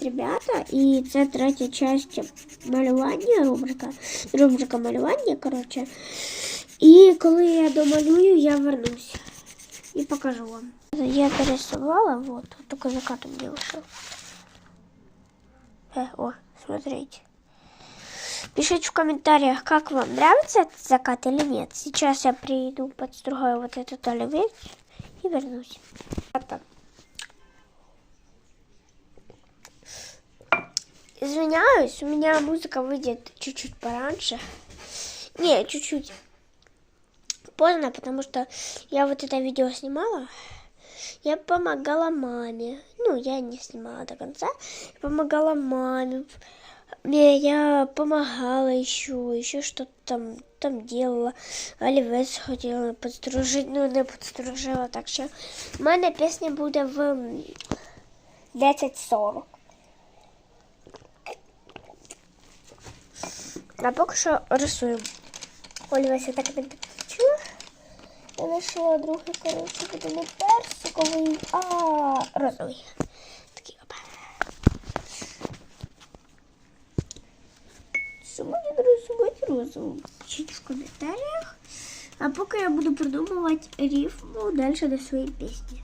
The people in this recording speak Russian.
Привіт, ребята! І це третя частина малювання, рубрика. Рубрика малювання, коротше. І коли я домалюю, я вернусь і покажу вам. Я дорисувала, вот, вот только закат у меня вышел. Э, о, смотрите. Пишите в комментариях, как вам нравится этот закат или нет. Сейчас я приеду, подстругаю вот этот оливец и вернусь. Извиняюсь, у меня музыка выйдет чуть-чуть пораньше. Не, чуть-чуть поздно, потому что я вот это видео снимала. Я помогала маме. Ну, я не снимала до конца. Я помогала маме. Не, Я помогала еще, еще что-то там, там делала. Олівець хотіла подстружити, ну не подстружила, так що в мене пісня буде в м, 10.40. А поки що рисуємо. Олівець я так не підключила. Я знайшла другий, коротше, буде не персиковий, а розовий. Такий опа. Що мені нарисувати розовим? Пишіть в коментарях. А поки я буду придумувати рифму далі до своєї пісні.